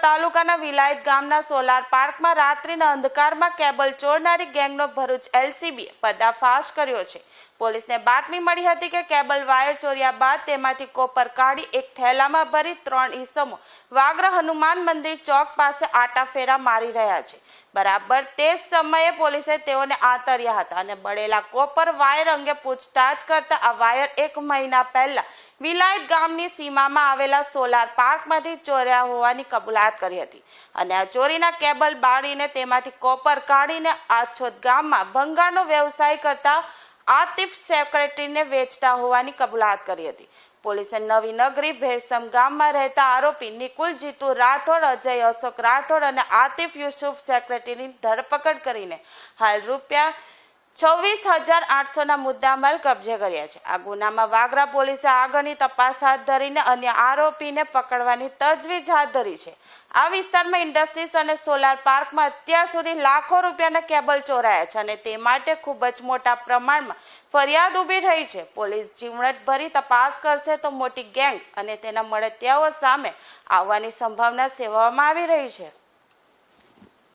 તાલુકાના વિલાયત ગામના સોલાર પાર્કમાં રાત્રિના અંધકારમાં કેબલ ચોરનારી ગેંગનો ભરૂચ એલસીબીએ પર્દાફાશ કર્યો છે. પોલીસને બાતમી મળી હતી કે કેબલ વાયર ચોર્યા બાદ તેમાંથી કોપર કાઢી એક થેલામાં ભરી ત્રણ ઈસમો વાગરા હનુમાન મંદિર ચોક પાસે આટા ફેરા મારી રહ્યા છે. બરાબર તે જ સમયે પોલીસે તેઓને આતર્યા હતા અને બળેલા કોપર વાયર અંગે પૂછતાછ કરતા આ વાયર એક મહિના પહેલા વિલાયત ગામની સીમામાં આવેલા સોલાર પાર્કમાંથી ચોર્યા હોવાની કબૂલાત કરી હતી. અને આ ચોરીના કેબલ બાળીને તેમાંથી કોપર કાઢીને આછોદ ગામમાં ભંગારનો વ્યવસાય કરતા આતિફ સેક્રેટરીને વેચતા હોવાની કબૂલાત કરી હતી. પોલીસે નવી નગરી ભેરસમ ગામમાં રહેતા આરોપી નિકુલ, જીતુ રાઠોડ, અજય, અશોક રાઠોડ અને આતિફ યુસુફ સેક્રેટરીની ધરપકડ કરીને હાલ રૂપિયા છવ્વીસ હજાર આઠસોના મુદ્દામાલ કબજે કર્યા છે. આ ગુનામાં વાગરા પોલીસે આગળની તપાસ હાથ ધરીને અન્ય આરોપીને પકડવાની તજવીજ હાથ ધરી છે. આ વિસ્તારમાં ઇન્ડસ્ટ્રીઝ અને સોલાર પાર્કમાં અત્યાર સુધી લાખો રૂપિયાના કેબલ ચોરાયા છે અને તે માટે ખૂબ જ મોટા પ્રમાણમાં ફરિયાદ ઊભી રહી છે. પોલીસ જીવણતભરી તપાસ કરશે તો મોટી ગેંગ અને તેના મળતિયાઓ સામે આવવાની સંભાવના સેવવામાં આવી રહી છે.